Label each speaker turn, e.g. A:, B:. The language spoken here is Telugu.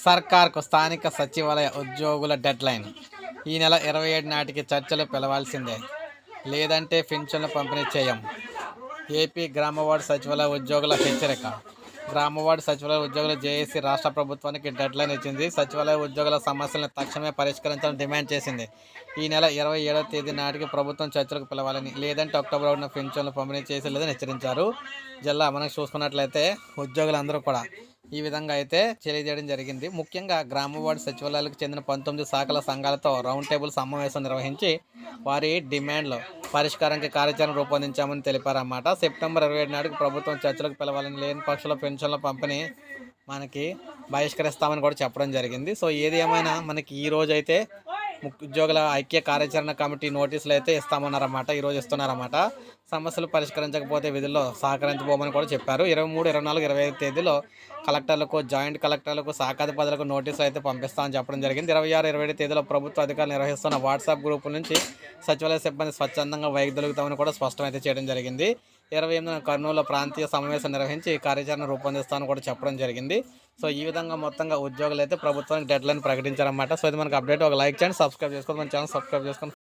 A: సర్కార్కు స్థానిక సచివాలయ ఉద్యోగుల డెడ్లైన్. ఈ నెల ఇరవై ఏడు నాటికి చర్చలు పిలవాల్సిందే. లేదంటే పెన్షన్లు పంపిణీ చేయం. ఏపీ గ్రామవార్డు సచివాలయ ఉద్యోగుల హెచ్చరిక. గ్రామవార్డు సచివాలయ ఉద్యోగుల జేఏసీ రాష్ట్ర ప్రభుత్వానికి డెడ్లైన్ ఇచ్చింది. సచివాలయ ఉద్యోగుల సమస్యలను తక్షణమే పరిష్కరించాలని డిమాండ్ చేసింది. ఈ నెల ఇరవై ఏడవ తేదీ నాటికి ప్రభుత్వం చర్చలకు పిలవాలని లేదంటే అక్టోబర్ ఒకటిన పెన్షన్లు పంపిణీ చేసి లేదని హెచ్చరించారు. జిల్లా మనం చూసుకున్నట్లయితే ఉద్యోగులందరూ కూడా ఈ విధంగా అయితే తెలియజేయడం జరిగింది. ముఖ్యంగా గ్రామ వార్డు సచివాలయాలకు చెందిన పంతొమ్మిది శాఖల సంఘాలతో రౌండ్ టేబుల్ సమావేశం నిర్వహించి వారి డిమాండ్లు పరిష్కారానికి కార్యాచరణ రూపొందించామని తెలిపారన్నమాట సెప్టెంబర్ ఇరవై ఏడు నాటికి ప్రభుత్వం చర్చలకు పిలవాలని లేని పక్షుల పెన్షన్ల పంపిణీ మనకి బహిష్కరిస్తామని కూడా చెప్పడం జరిగింది. సో ఏది ఏమైనా మనకి ఈ రోజు అయితే ఉద్యోగుల ఐక్య కార్యాచరణ కమిటీ నోటీసులు అయితే ఇస్తామన్నారన్నమాట ఈరోజు ఇస్తున్నారన్నమాట. సమస్యలు పరిష్కరించకపోతే విధుల్లో సహకరించబోమని కూడా చెప్పారు. ఇరవై మూడు ఇరవై నాలుగు ఇరవై ఐదు తేదీలో కలెక్టర్లకు జాయింట్ కలెక్టర్లకు శాఖాధిపతులకు నోటీసులు అయితే పంపిస్తామని చెప్పడం జరిగింది. ఇరవై ఆరు ఇరవై ఏడు తేదీలో ప్రభుత్వ అధికారులు నిర్వహిస్తున్న వాట్సాప్ గ్రూప్ నుంచి సచివాలయ సిబ్బంది స్వచ్ఛందంగా వైదొలుగుతామని కూడా స్పష్టం అయితే చేయడం జరిగింది. ఇరవై ఎనిమిదిన కర్నూలు ప్రాంతీయ సమావేశం నిర్వహించి కార్యాచరణ రూపొందిస్తామని కూడా చెప్పడం జరిగింది. సో ఈ విధంగా మొత్తంగా ఉద్యోగులు అయితే ప్రభుత్వానికి డెడ్ లైన్ ప్రకటించారన్నమాట. సో ఇది మనకు అప్డేట్. ఒక లైక్ చేయండి సబ్స్క్రైబ్ చేసుకోండి. మన ఛానల్ సబ్స్క్రైబ్ చేసుకొని